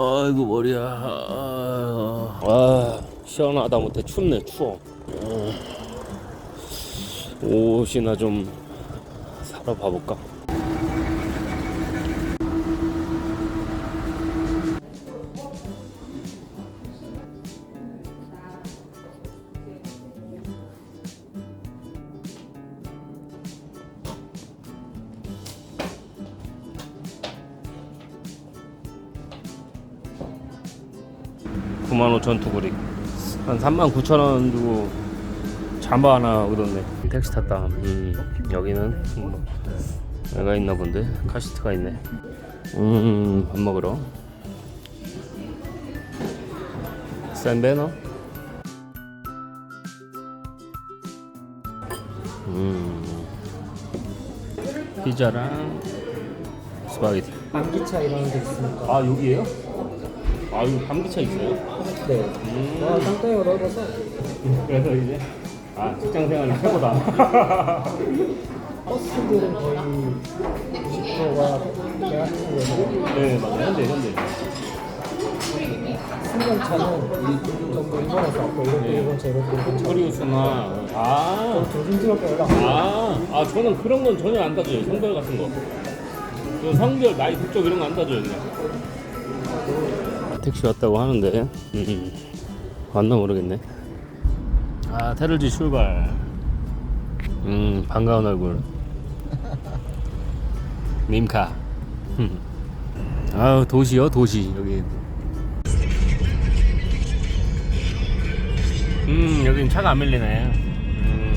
아이고 머리야. 아, 아 시원하다 못해 춥네 추워. 어, 옷이나 좀 사러 봐볼까? 구만 5천 투구리. 한 3만 9천 원 주고 잠바 하나 얻었네. 택시 탔다. 음, 여기는 음, 애가 있나 본데. 카시트가 있네. 음밥 먹으러. 샌베너? 음 피자랑 스파게티. 밤기차 이런 게 있으니까. 아 여기에요? 아 여기 밤기차 있어요? 네. 음. 아, 상당히 넓어서 그래서 이제 아 직장 생활이 최고다. 버스들은 거의 90%가 대한민국에서 네 맞아요. 현대 현대. 승용차는 전부 일본에서 왔고 이것도 네. 일본차 이것도 일본차. 코리우스나 아. 조심스럽게 연락. 아, 아 저는 그런 건 전혀 안 따져요. 성별 같은 거. 그 성별, 나이, 국적 이런 거 안 따져요 그냥. 택시 왔다고 하는데 음, 왔나 모르겠네. 아 테를지 출발. 음 반가운 얼굴. 음. 아우 도시요 도시 여기. 음 여긴 차가 안 밀리네. 음.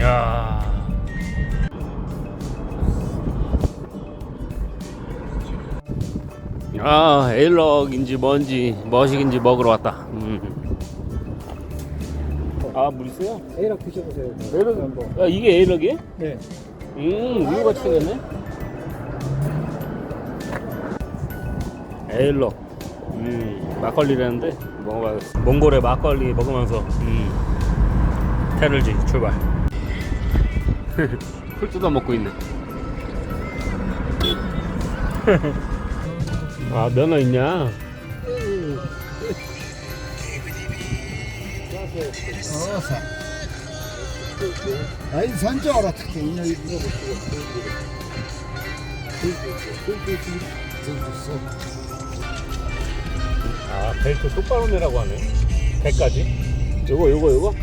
야. 아 에일럭인지 뭔지 머식인지 먹으러 왔다. 음. 아 물 있어요? A락 드셔보세요. 에일럭. 한번. 야 이게 에일럭이에요? 네. 음 우유 같이 생겼네. 에일럭. 음 막걸리라는데 먹어봐야겠어. 몽골의 막걸리 먹으면서 음 테를지 출발. 풀 뜯어 먹고 있네. 아 면허 있냐? 아이 산자라 특히 이날 이거 아 벨트 똑바로 내라고 하네. 배까지. 요거 요거 요거.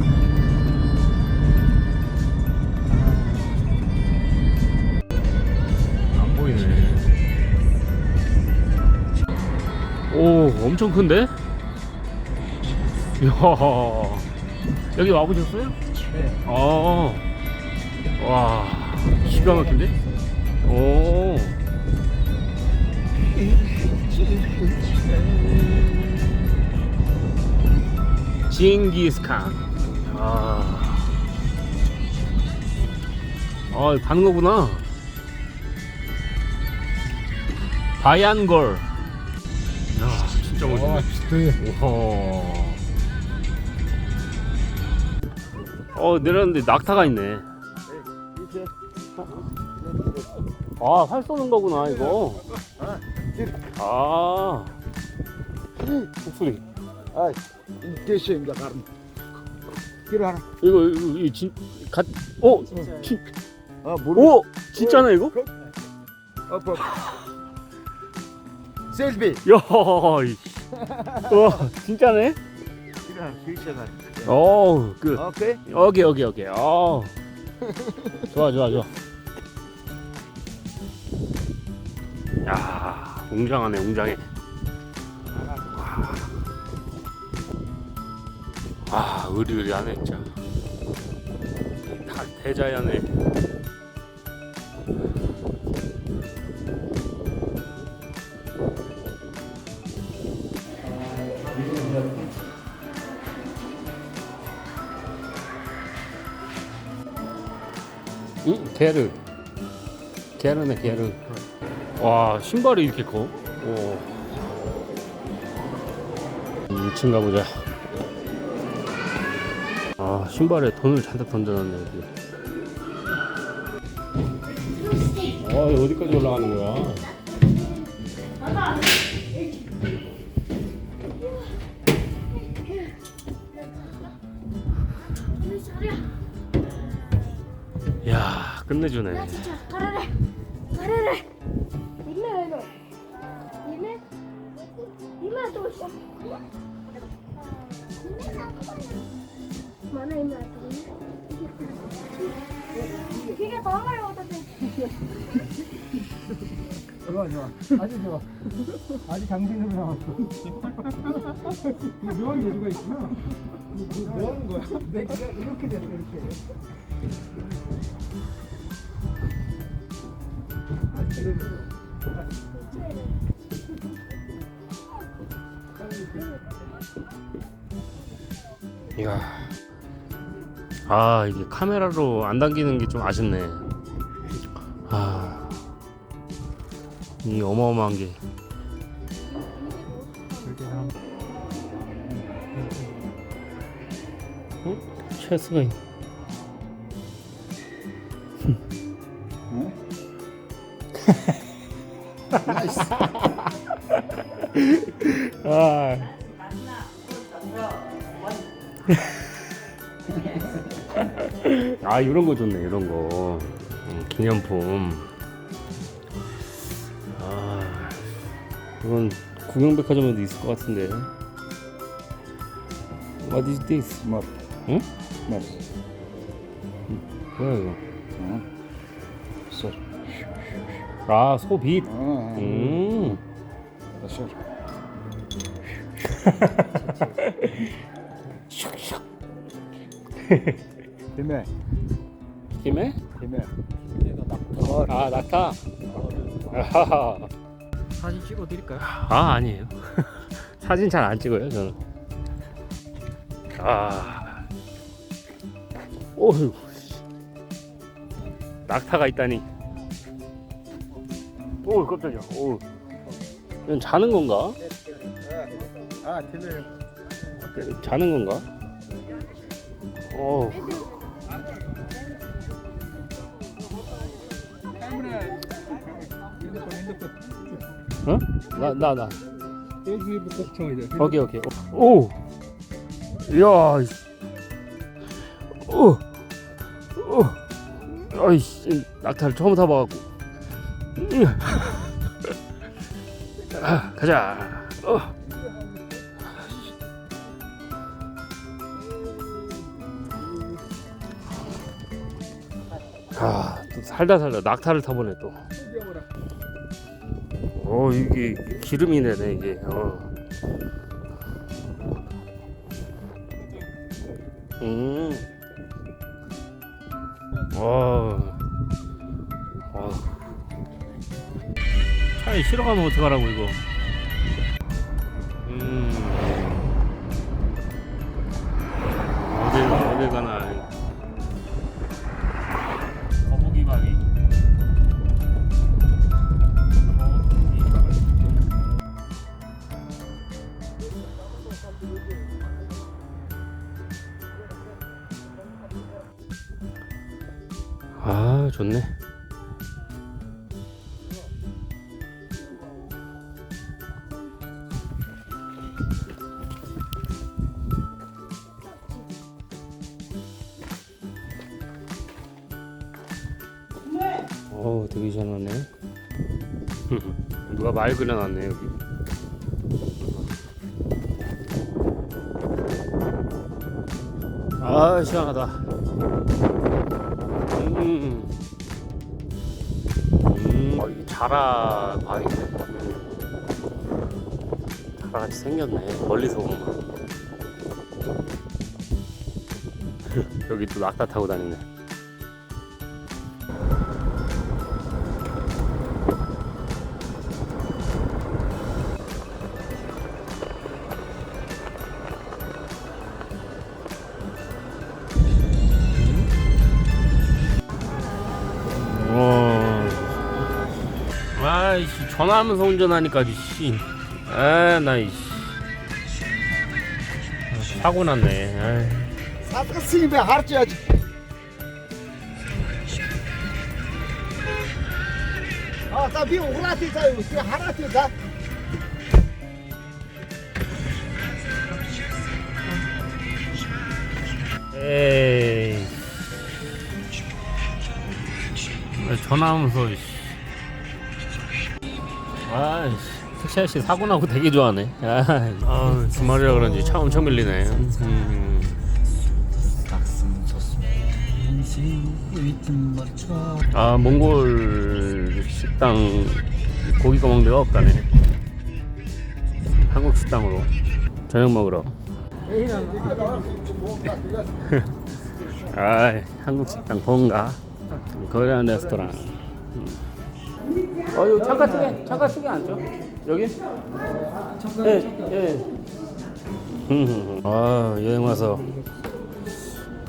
보이네. 오 엄청 큰데? 이야 여기 와보셨어요? 네. 어. 와 기가 막힌데? 오. 징기스칸. 아. 아, 가는 거구나. 바얀걸. 야, 진짜 멋있네. 네. 우와. 어, 내렸는데 낙타가 있네. 아, 활 쏘는 거구나, 이거. 아. 목소리. 아, 대시입니다 가름. 필요 하나. 이거, 이거, 이거 진, 갓, 어? 진, 아 모르. 오! 진짜네, 이거? 어, 셀비. 야, 이. 와, 진짜네? 필요 하나. 필요하나. 어, 그, 오케이. 오케이, 오케이, 오케이. 어. 좋아, 좋아, 좋아. 야, 웅장하네, 웅장해. 와, 아, 의리의리하네, 진짜. 다 대자연의 게르. 게르네 게르. 와 신발이 이렇게 커? 오. 2층 가보자. 아 신발에 돈을 잔뜩 던져놨네 여기. 어 어디까지 올라가는 거야? 야 끝내주네. 진짜. 가라래. 가라래. 이메 이메 이메 이메 또 있어. mana 이메 이게 더 어떻게 좋아 좋아. 아주 좋아. 아주 장신으로 나왔어. 묘한 재주가 있구나. 뭐 하는 거야? 내가 이렇게 됐어 이렇게 이야. 아 이게 카메라로 안 당기는 게 좀 아쉽네. 아. 이 어마어마한 게. 어? 체 있. 아. 아 이런 거 좋네 이런 거 음, 기념품 아 이건 구경백화점에도 있을 것 같은데 What is this? 뭐, 응? 뭐, 뭐야 이거 아 소빛 어, 음 어, 썰. 힘에, 김에? 힘에. 아 낙타 아하하. 사진 찍어 드릴까요? 아 아니에요 사진 잘 안 찍어요 저는 아 오휴 낙타가 있다니 오 깜짝이야 오 이건 자는 건가? 아, 들려요. 자는 건가? 오 어? 나 나 나. 쳐 이제 오케이 오케이 오 이야 이- 오 오. 어이씨 낙타를 처음 타봐갖고 으. 아, 가자 어. 아, 또 살다 살다 낙타를 타보네 또. 어, 이게 기름이 내네 이게. 어. 음. 와. 와. 차에 실어가면 어떡하라고 이거. 음. 어딜 어딜 가나. 되게 시원하네. 누가 말 그려놨네 여기. 아 시원하다. 음. 음. 어, 이게 자라 바위네. 자라같이 생겼네. 멀리서 보면. 여기 또 낙타 타고 다니네. 전화하면서 운전하니까 씨. 아나 이씨. 사고 났네. 왜 harcayacaksın. 아, 나 비오 오라티 자요. 그 하나티 자. 에이. 왜 전화하면서 씨. 아이씨 택시 아저씨 사고 나고 되게 좋아하네 아, 아 주말이라 그런지 차 엄청 밀리네 음. 아 몽골 식당 고기 꺼먹는 데가 없다네 한국 식당으로 저녁 먹으러 아 한국 식당 본가 거리안 레스토랑 어 여기 창가 쪽에 창가 쪽에 앉죠 여기? 예 예. 음, 아 여행 와서.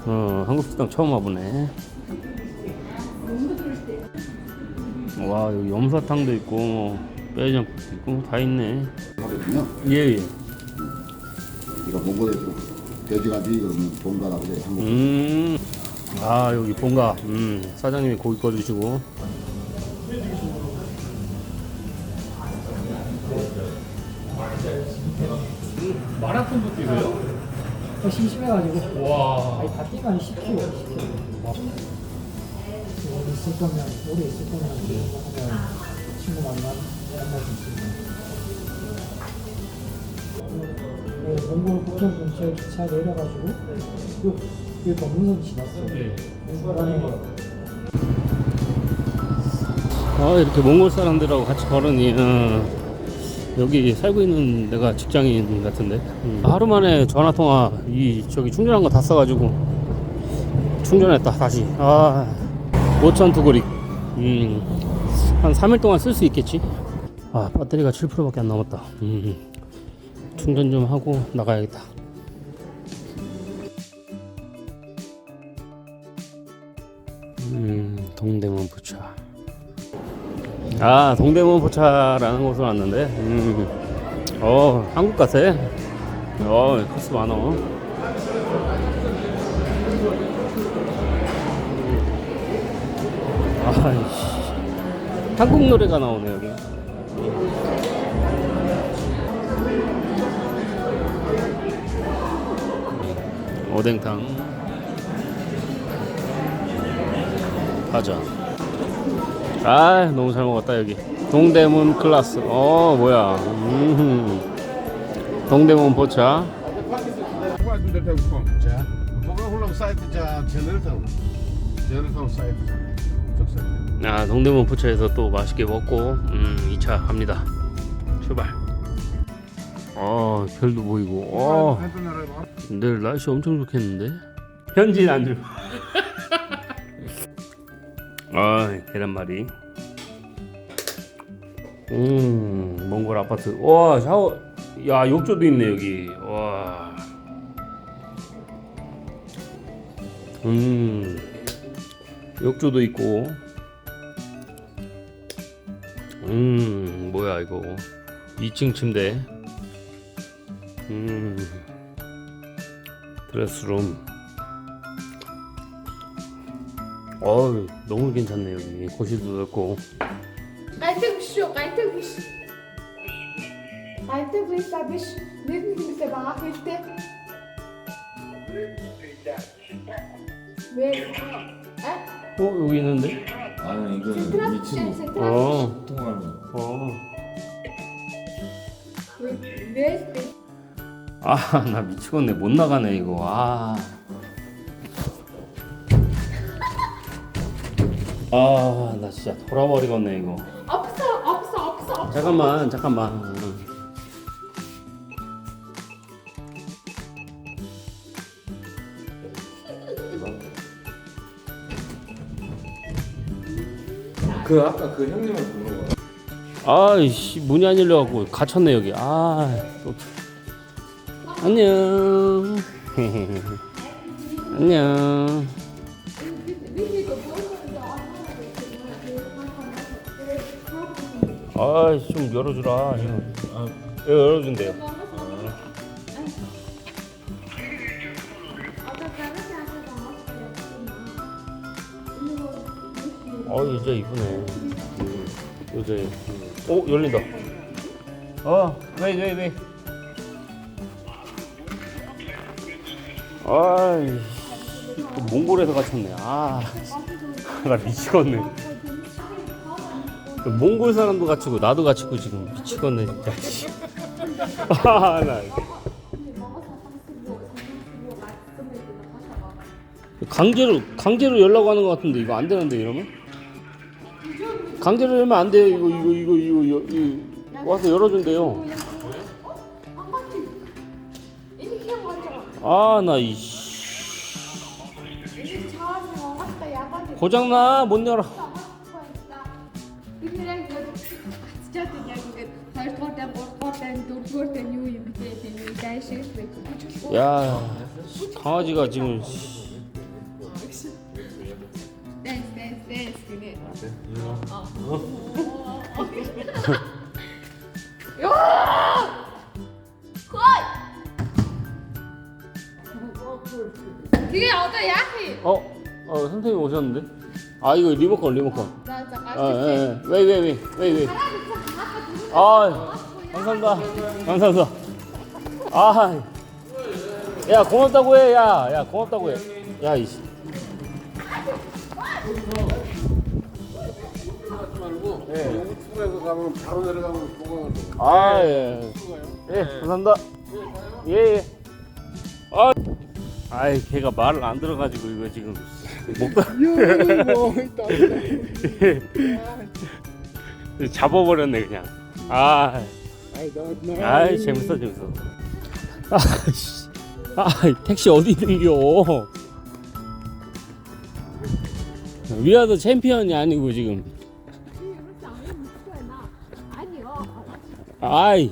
어 한국 식당 처음 와보네. 와 여기 염사탕도 있고 뼈해장국도 있고 다 있네. 하거든요. 예예. 이거 몽골에서 돼지갈비 그러면 본가라고 그래 한국. 음. 아 여기 본가. 음. 사장님이 고기 꺼 주시고 마라톤도 뛰세요? 어, 심심해가지고. 와 아니, 다 뛰면 10kg, 10kg. 오래 있을 거면, 오래 있을 거면, 하면 친구 만나, 만날 수 있습니다. 네, 몽골 북경 근처에 기차 내려가지고, 요, 요 검문선 지났어요. 네. 중간에 아 이렇게 몽골 사람들하고 같이 걸으니 어, 여기 살고 있는 데가 직장인 같은데. 음. 하루 만에 전화 통화 이 저기 충전한 거 다 써가지고 충전했다 다시. 아 5천 투그릭 음한 3일 동안 쓸 수 있겠지? 아 배터리가 7%밖에 안 남았다. 음 충전 좀 하고 나가야겠다. 음 동대문 부차 아 동대문 포차라는 곳을 왔는데 음. 어 한국 같아. 어 코스 많어. 아이씨. 한국 노래가 나오네 여기. 오뎅탕. 가자 아 너무 잘 먹었다 여기. 동대문 클라스. 어 뭐야. 음. 동대문 포차. 아 동대문 포차에서 또 맛있게 먹고 음 2차 갑니다. 출발. 어 별도 보이고. 어. 내일 날씨 엄청 좋겠는데? 현진 안주 아 계란말이. 음 몽골 아파트. 와 샤워 야 욕조도 있네 여기. 와. 음, 욕조도 있고, 음, 뭐야, 이거. 2층 침대, 음, 드레스룸. 어우, 너무 괜찮네, 여기. 거실도 넓고. Qaytib ish. Qaytib ish, Neden kimse bana gitti? Ve e? 어, 여기 있는데? 아니 이거 Sentral, 미친 sentral. 어, 통화를 어. Ve 아, 나 미치겠네. 못 나가네, 이거. 아. 아, 나 진짜 돌아버리겠네, 이거. 없어, 없어, 없어, 없어. 잠깐만, 잠깐만. 그 아까 그 형님한테 물어봐 아이씨, 문이 안 열려갖고 갇혔네, 여기. 아, 또. 안녕. 안녕. 아이씨, 좀 열어주라. 이거. 아, 이거 열어준대요. 어, 이제 이쁘네. 음. 요새 오 열린다 어 웨이 웨이 웨이 아이 또 몽골에서 갇혔네 아 나 미치겠네 몽골 사람도 갇히고 나도 갇히고 지금 미치겠네 진짜. 아 나. 강제로 강제로 연락 하는 것 같은데 이거 안 되는데 이러면? 강제로 열면 안 돼요. 이거 이거 이거 이거, 이거, 이거 와서 열어준대요. 아나 ya apa gitu. 고장나. 못 열어 야 강아지가 지금 dance gini. Koy! Dia ada ya ki? 어? 어 선생님 오셨는데? 아 이거 리모컨 리모컨 Dah cakap 아, 예, 예. 아 감사합니다 감사합니다 아, 아야 고맙다고 해 야 야 고맙다고 해 야 이씨 영국에서 가면 바로 내려가면 공항으로. 아, 예. 예, 감사합니다. 예, 예. 아, 아이, 걔가 말을 안 들어가지고 이거 지금 못 가. 잡아버렸네 그냥. 아, 아이 재밌어 재밌어. 아씨, 아 택시 어디 들려? 위아더 챔피언이 아니고 지금. 아이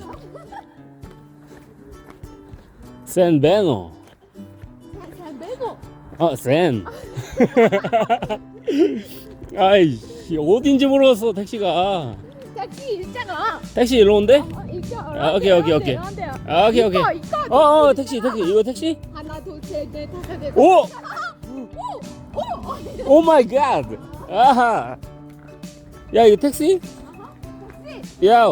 센 베노 어, 센 아이 어딘지 모르겠어 택시가 택시 있잖아. 택시 일로 온대? 어, 이거. 아, 오케이, 오케이, 오케이. 아, 오케이 오케이 이거, 이거. 어 어 택시 택시 이거 택시? 하나, 둘, 셋, 넷, 다섯, 여섯. 오! 오! 오 마이 갓 아하 야 이거 택시? 야